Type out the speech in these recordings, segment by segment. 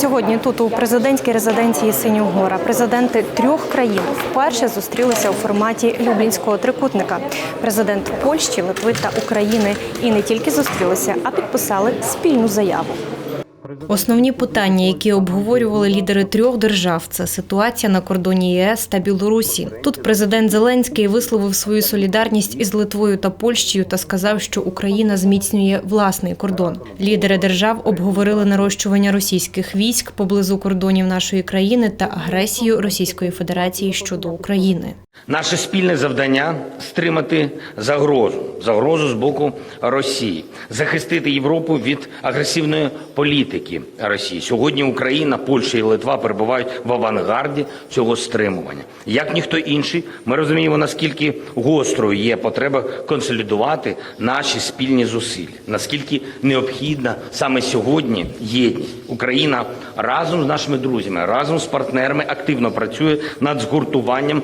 Сьогодні тут у президентській резиденції Синьогора президенти трьох країн вперше зустрілися у форматі Люблінського трикутника. Президент Польщі, Литви та України і не тільки зустрілися, а підписали спільну заяву. Основні питання, які обговорювали лідери трьох держав, це ситуація на кордоні ЄС та Білорусі. Тут президент Зеленський висловив свою солідарність із Литвою та Польщею та сказав, що Україна зміцнює власний кордон. Лідери держав обговорили нарощування російських військ поблизу кордонів нашої країни та агресію Російської Федерації щодо України. Наше спільне завдання стримати загрозу, загрозу з боку Росії, захистити Європу від агресивної політики Росії. Сьогодні Україна, Польща і Литва перебувають в авангарді цього стримування. Як ніхто інший, ми розуміємо, наскільки гострою є потреба консолідувати наші спільні зусилля, наскільки необхідна саме сьогодні єдність. Україна разом з нашими друзями, разом з партнерами активно працює над згуртуванням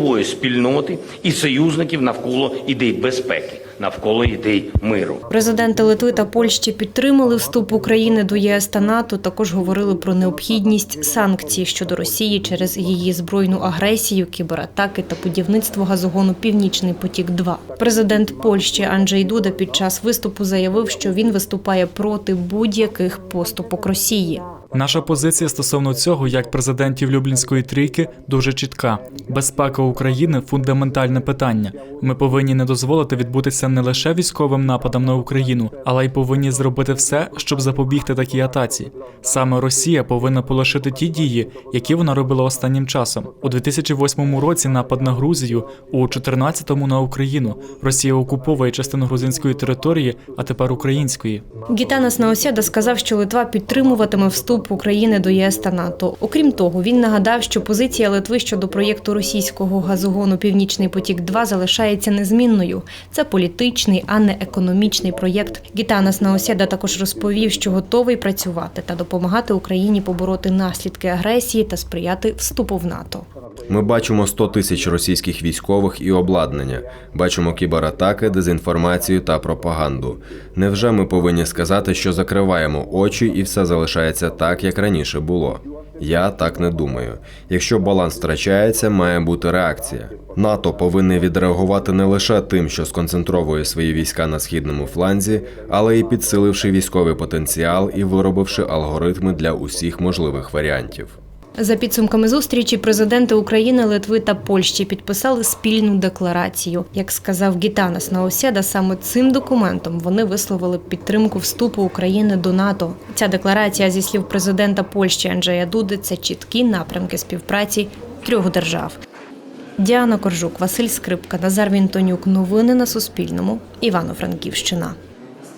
світової спільноти і союзників навколо ідей безпеки, навколо ідей миру. Президенти Литви та Польщі підтримали вступ України до ЄС та НАТО. Також говорили про необхідність санкцій щодо Росії через її збройну агресію, кібератаки та будівництво газогону Північний потік. 2 президент Польщі Анджей Дуда під час виступу заявив, що він виступає проти будь-яких поступок Росії. Наша позиція стосовно цього, як президентів Люблінської трійки, дуже чітка. Безпека України фундаментальне питання. Ми повинні не дозволити відбутися не лише військовим нападам на Україну, але й повинні зробити все, щоб запобігти такій атаці. Саме Росія повинна полишити ті дії, які вона робила останнім часом. У 2008 році напад на Грузію, у 2014 на Україну. Росія окуповує частину грузинської території, а тепер української. Гітанас Наосєда сказав, що Литва підтримуватиме вступ України до ЄС та НАТО. Окрім того, він нагадав, що позиція Литви щодо проєкту російського газогону Північний потік 2 залишається незмінною. Це політичний, а не економічний проєкт. Гітанас Наосєда також розповів, що готовий працювати та допомагати Україні побороти наслідки агресії та сприяти вступу в НАТО. Ми бачимо 100 тисяч російських військових і обладнання, бачимо кібератаки, дезінформацію та пропаганду. Невже ми повинні сказати, що закриваємо очі і все залишається так, як раніше було? Я так не думаю. Якщо баланс втрачається, має бути реакція. НАТО повинне відреагувати не лише тим, що сконцентровує свої війська на східному фланзі, але й підсиливши військовий потенціал і виробивши алгоритми для усіх можливих варіантів. За підсумками зустрічі, президенти України, Литви та Польщі підписали спільну декларацію. Як сказав Гітанас Наосєда, саме цим документом вони висловили підтримку вступу України до НАТО. Ця декларація, зі слів президента Польщі Анджея Дуди, це чіткі напрямки співпраці трьох держав. Діана Коржук, Василь Скрипка, Назар Вінтонюк. Новини на Суспільному. Івано-Франківщина.